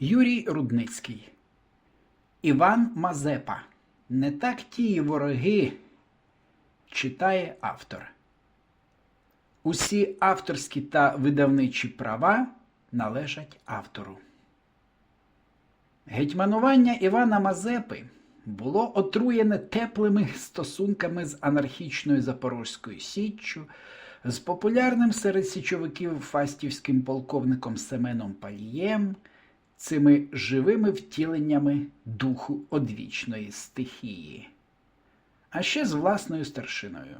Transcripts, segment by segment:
Юрій Рудницький. Іван Мазепа. Не так ті вороги. Читає автор. Усі авторські та видавничі права належать автору. Гетьманування Івана Мазепи було отруєне теплими стосунками з анархічною Запорозькою Січчю, з популярним серед січовиків фастівським полковником Семеном Палієм, цими живими втіленнями духу одвічної стихії, а ще з власною старшиною.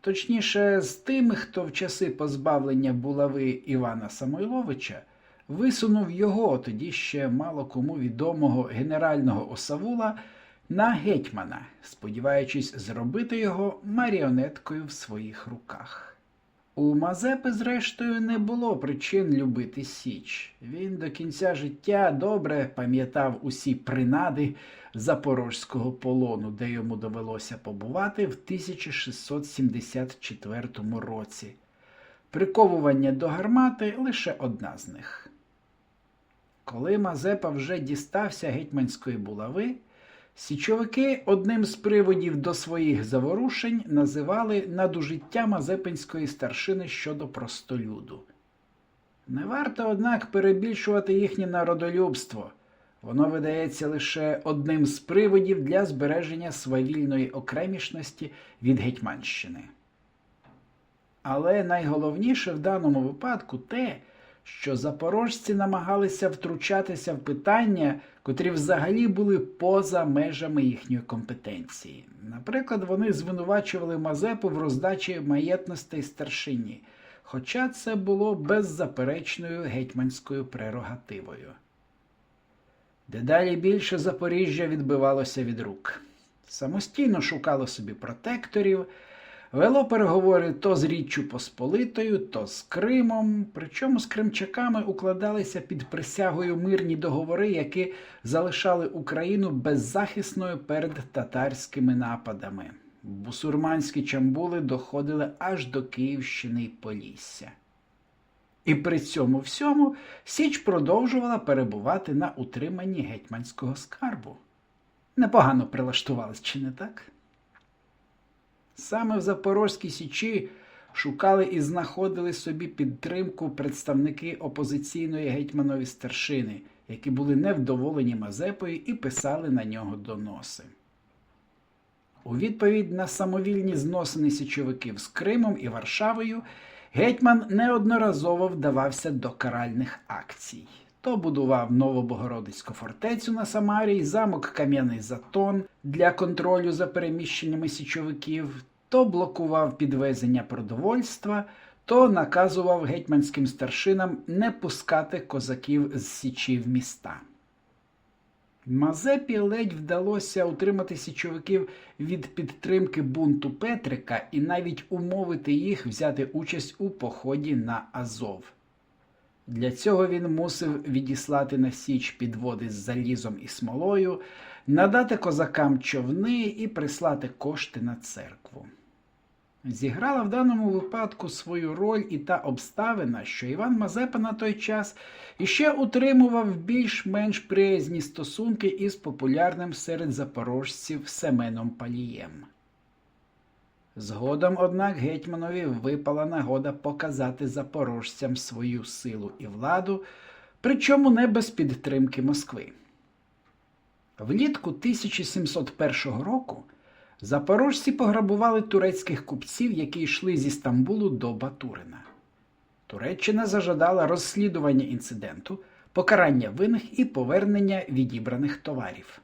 Точніше, з тими, хто в часи позбавлення булави Івана Самойловича висунув його, тоді ще мало кому відомого генерального осавула, на гетьмана, сподіваючись зробити його маріонеткою в своїх руках. У Мазепи, зрештою, не було причин любити Січ. Він до кінця життя добре пам'ятав усі принади запорожського полону, де йому довелося побувати в 1674 році. Приковування до гармати лише одна з них. Коли Мазепа вже дістався гетьманської булави, січовики одним з приводів до своїх заворушень називали надужиття Мазепинської старшини щодо простолюду. Не варто, однак, перебільшувати їхнє народолюбство. Воно видається лише одним з приводів для збереження свавільної окремішності від Гетьманщини. Але найголовніше в даному випадку те, що запорожці намагалися втручатися в питання, котрі взагалі були поза межами їхньої компетенції. Наприклад, вони звинувачували Мазепу в роздачі маєтностей старшині, хоча це було беззаперечною гетьманською прерогативою. Дедалі більше Запоріжжя відбивалося від рук. Самостійно шукало собі протекторів, вело переговори то з Річчю Посполитою, то з Кримом, причому з кримчаками укладалися під присягою мирні договори, які залишали Україну беззахисною перед татарськими нападами. Бусурманські чамбули доходили аж до Київщини і Полісся. І при цьому всьому Січ продовжувала перебувати на утриманні гетьманського скарбу. Непогано прилаштувались, чи не так? Саме в Запорозькій Січі шукали і знаходили собі підтримку представники опозиційної гетьманові старшини, які були невдоволені Мазепою і писали на нього доноси. У відповідь на самовільні зносини січовиків з Кримом і Варшавою гетьман неодноразово вдавався до каральних акцій. То будував Новобогородицьку фортецю на Самарі, замок Кам'яний Затон для контролю за переміщеннями січовиків, то блокував підвезення продовольства, то наказував гетьманським старшинам не пускати козаків з січі в міста. Мазепі ледь вдалося утримати січовиків від підтримки бунту Петрика і навіть умовити їх взяти участь у поході на Азов. Для цього він мусив відіслати на Січ підводи з залізом і смолою, надати козакам човни і прислати кошти на церкву. Зіграла в даному випадку свою роль і та обставина, що Іван Мазепа на той час іще утримував більш-менш приязні стосунки із популярним серед запорожців Семеном Палієм. Згодом, однак, гетьманові випала нагода показати запорожцям свою силу і владу, причому не без підтримки Москви. Влітку 1701 року запорожці пограбували турецьких купців, які йшли зі Стамбулу до Батурина. Туреччина зажадала розслідування інциденту, покарання винних і повернення відібраних товарів.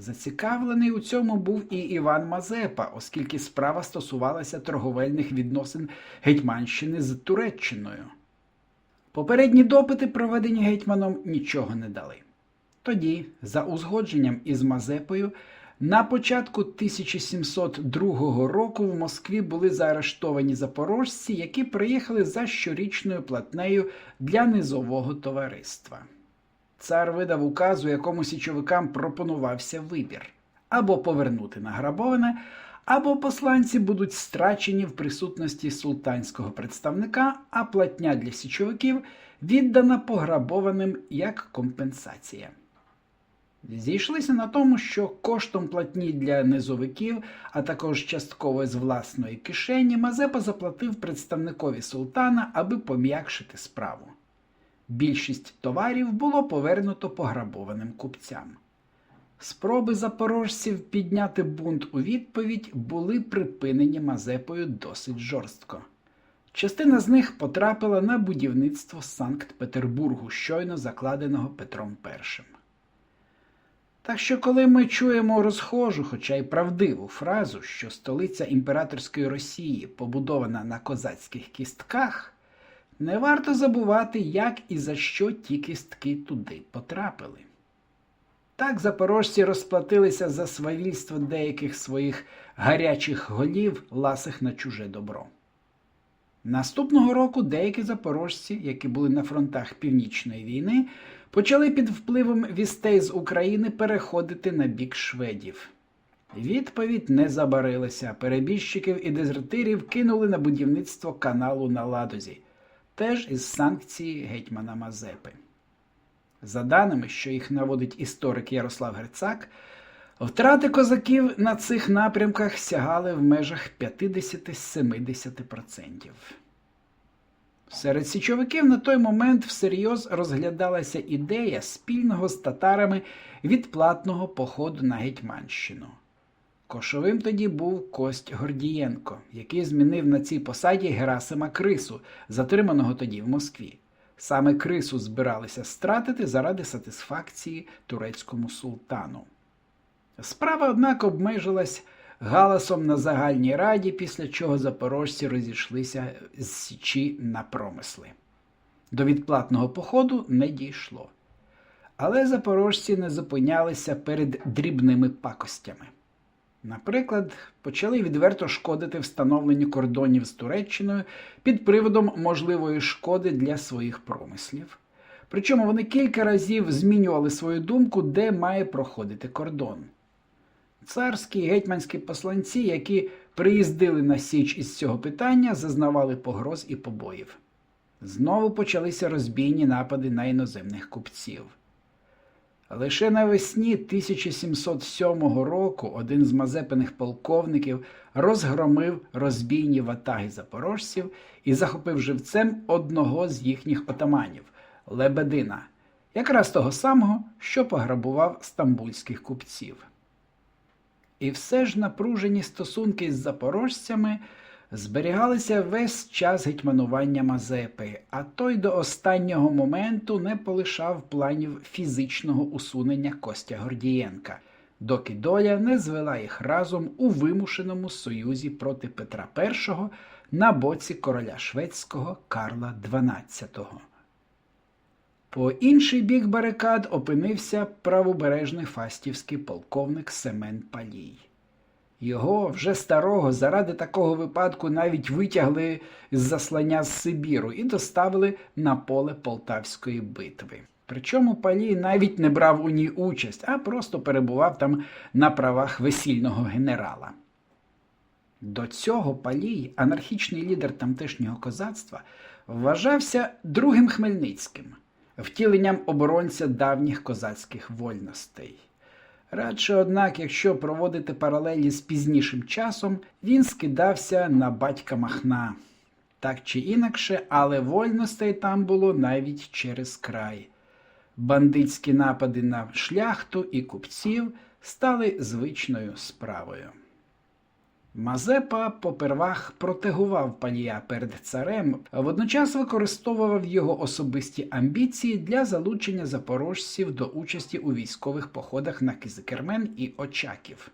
Зацікавлений у цьому був і Іван Мазепа, оскільки справа стосувалася торговельних відносин Гетьманщини з Туреччиною. Попередні допити, проведені гетьманом, нічого не дали. Тоді, за узгодженням із Мазепою, на початку 1702 року в Москві були заарештовані запорожці, які приїхали за щорічною платнею для низового товариства. Цар видав указ, у якому січовикам пропонувався вибір або повернути награбоване, або посланці будуть страчені в присутності султанського представника, а платня для січовиків віддана пограбованим як компенсація. Зійшлися на тому, що коштом платні для низовиків, а також частково з власної кишені, Мазепа заплатив представникові султана, аби пом'якшити справу. Більшість товарів було повернуто пограбованим купцям. Спроби запорожців підняти бунт у відповідь були припинені Мазепою досить жорстко. Частина з них потрапила на будівництво Санкт-Петербургу, щойно закладеного Петром І. Так що, коли ми чуємо розхожу, хоча й правдиву фразу, що столиця імператорської Росії побудована на козацьких кістках, не варто забувати, як і за що ті кістки туди потрапили. Так запорожці розплатилися за свавільство деяких своїх гарячих голів, ласих на чуже добро. Наступного року деякі запорожці, які були на фронтах Північної війни, почали під впливом вістей з України переходити на бік шведів. Відповідь не забарилася. Перебіжчиків і дезертирів кинули на будівництво каналу на Ладозі, теж із санкції гетьмана Мазепи. За даними, що їх наводить історик Ярослав Грицак, втрати козаків на цих напрямках сягали в межах 50-70%. Серед січовиків на той момент всерйоз розглядалася ідея спільного з татарами відплатного походу на Гетьманщину. Кошовим тоді був Кость Гордієнко, який змінив на цій посаді Герасима Крису, затриманого тоді в Москві. Саме Крису збиралися стратити заради сатисфакції турецькому султану. Справа, однак, обмежилась галасом на загальній раді, після чого запорожці розійшлися з Січі на промисли. До відплатного походу не дійшло. Але запорожці не зупинялися перед дрібними пакостями. Наприклад, почали відверто шкодити встановленню кордонів з Туреччиною під приводом можливої шкоди для своїх промислів. Причому вони кілька разів змінювали свою думку, де має проходити кордон. Царські і гетьманські посланці, які приїздили на Січ із цього питання, зазнавали погроз і побоїв. Знову почалися розбійні напади на іноземних купців. Лише навесні 1707 року один з мазепиних полковників розгромив розбійні ватаги запорожців і захопив живцем одного з їхніх отаманів Лебедина, якраз того самого, що пограбував стамбульських купців. І все ж напружені стосунки з запорожцями зберігалися весь час гетьманування Мазепи, а той до останнього моменту не полишав планів фізичного усунення Костя Гордієнка, доки доля не звела їх разом у вимушеному союзі проти Петра І на боці короля шведського Карла XII. По інший бік барикад опинився правобережний фастівський полковник Семен Палій. Його вже старого заради такого випадку навіть витягли з заслання з Сибіру і доставили на поле Полтавської битви. Причому Палій навіть не брав у ній участь, а просто перебував там на правах весільного генерала. До цього Палій, анархічний лідер тамтешнього козацтва, вважався другим Хмельницьким, втіленням оборонця давніх козацьких вольностей. Радше, однак, якщо проводити паралелі з пізнішим часом, він скидався на батька Махна. Так чи інакше, але вольностей там було навіть через край. Бандитські напади на шляхту і купців стали звичною справою. Мазепа попервах протегував палія перед царем, а водночас використовував його особисті амбіції для залучення запорожців до участі у військових походах на Кизикермен і Очаків.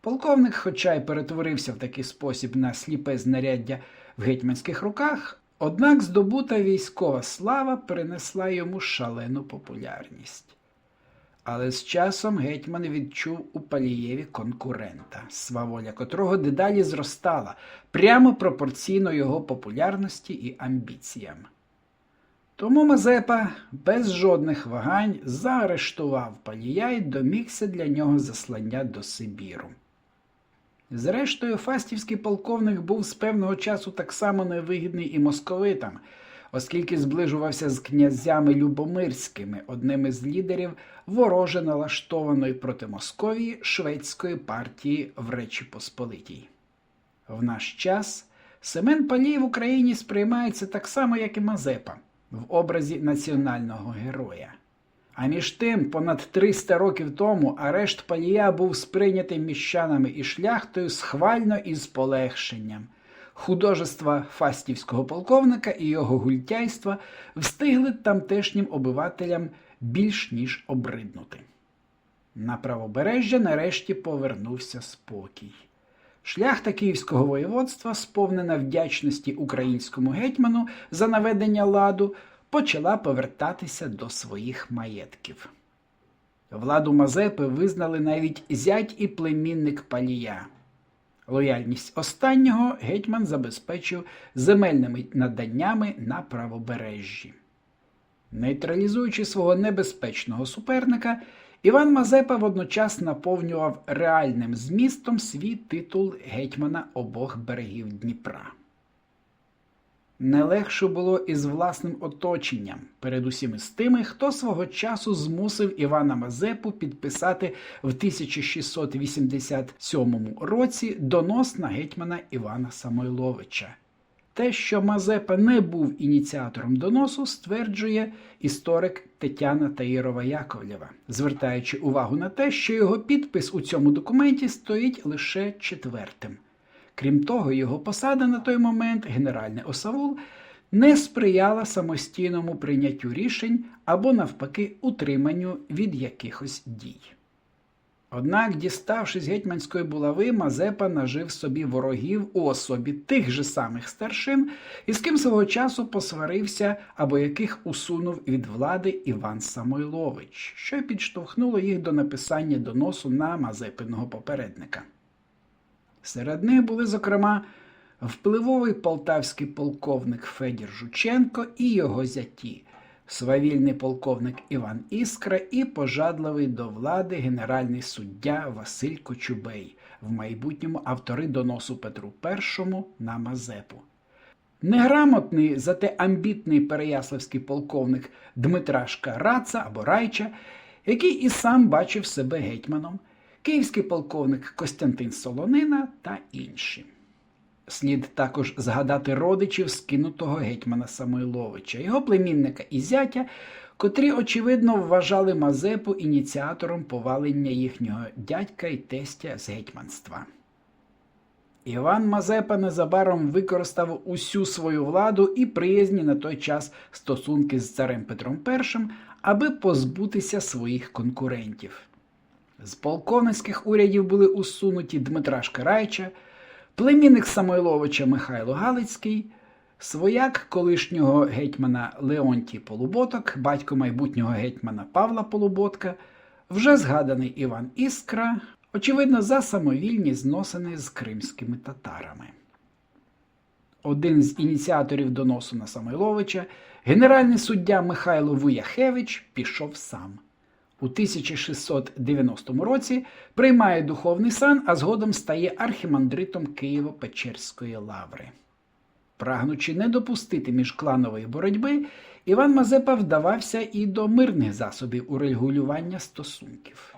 Полковник, хоча й перетворився в такий спосіб на сліпе знаряддя в гетьманських руках, однак здобута військова слава принесла йому шалену популярність. Але з часом гетьман відчув у Палієві конкурента, сваволя котрого дедалі зростала прямо пропорційно його популярності і амбіціям. Тому Мазепа без жодних вагань заарештував Палія і домігся для нього заслання до Сибіру. Зрештою, фастівський полковник був з певного часу так само невигідний і московитам, оскільки зближувався з князями Любомирськими, одним із лідерів вороже налаштованої проти Московії шведської партії в Речі Посполитій. В наш час Семен Палій в Україні сприймається так само, як і Мазепа, в образі національного героя. А між тим, понад 300 років тому арешт Палія був сприйнятий міщанами і шляхтою схвально і з полегшенням. Художества фастівського полковника і його гультяйства встигли тамтешнім обивателям більш ніж обриднути. На правобережжя нарешті повернувся спокій. Шляхта Київського воєводства, сповнена вдячності українському гетьману за наведення ладу, почала повертатися до своїх маєтків. Владу Мазепи визнали навіть зять і племінник Палія. Лояльність останнього гетьман забезпечив земельними наданнями на правобережжі. Нейтралізуючи свого небезпечного суперника, Іван Мазепа водночас наповнював реальним змістом свій титул гетьмана обох берегів Дніпра. Не легше було із власним оточенням, передусім із тими, хто свого часу змусив Івана Мазепу підписати в 1687 році донос на гетьмана Івана Самойловича. Те, що Мазепа не був ініціатором доносу, стверджує історик Тетяна Таїрова Яковлєва, звертаючи увагу на те, що його підпис у цьому документі стоїть лише четвертим. Крім того, його посада на той момент, генеральний осавул, не сприяла самостійному прийняттю рішень або, навпаки, утриманню від якихось дій. Однак, діставшись гетьманської булави, Мазепа нажив собі ворогів у особі тих же самих старшин, із ким свого часу посварився або яких усунув від влади Іван Самойлович, що й підштовхнуло їх до написання доносу на Мазепиного попередника. Серед них були, зокрема, впливовий полтавський полковник Федір Жученко і його зяті, свавільний полковник Іван Іскра і пожадливий до влади генеральний суддя Василь Кочубей, в майбутньому автори доносу Петру І на Мазепу. Неграмотний, зате амбітний переяславський полковник Дмитрашка Раца або Райча, який і сам бачив себе гетьманом, київський полковник Костянтин Солонина та інші. Слід також згадати родичів скинутого гетьмана Самойловича, його племінника і зятя, котрі, очевидно, вважали Мазепу ініціатором повалення їхнього дядька і тестя з гетьманства. Іван Мазепа незабаром використав усю свою владу і приязні на той час стосунки з царем Петром І, аби позбутися своїх конкурентів. З полковницьких урядів були усунуті Дмитра Шкарайча, племінник Самойловича Михайло Галицький, свояк колишнього гетьмана Леонтій Полуботок, батько майбутнього гетьмана Павла Полуботка, вже згаданий Іван Іскра, очевидно, за самовільні зносини з кримськими татарами. Один з ініціаторів доносу на Самойловича, генеральний суддя Михайло Вуяхевич, пішов сам. У 1690 році приймає духовний сан, а згодом стає архімандритом Києво-Печерської лаври. Прагнучи не допустити міжкланової боротьби, Іван Мазепа вдавався і до мирних засобів урегулювання стосунків.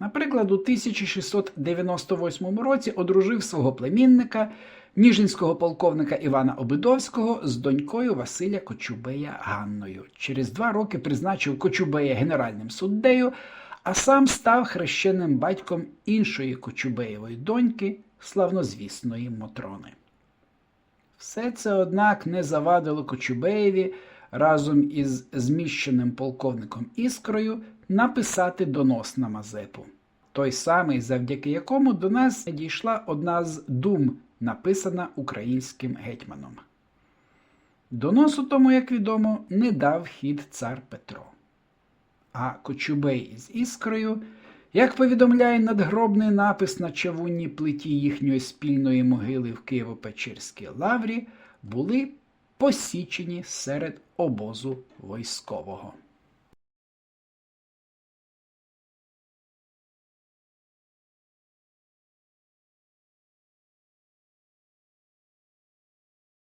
Наприклад, у 1698 році одружив свого племінника, ніжинського полковника Івана Обидовського з донькою Василя Кочубея Ганною. Через два роки призначив Кочубея генеральним суддею, а сам став хрещеним батьком іншої Кочубеєвої доньки, славнозвісної Мотрони. Все це, однак, не завадило Кочубеєві разом із зміщеним полковником Іскрою написати донос на Мазепу, той самий, завдяки якому до нас дійшла одна з дум, написана українським гетьманом. Доносу тому, як відомо, не дав хід цар Петро. А Кочубей із Іскрою, як повідомляє надгробний напис на чавунній плиті їхньої спільної могили в Києво-Печерській лаврі, були посічені серед обозу військового.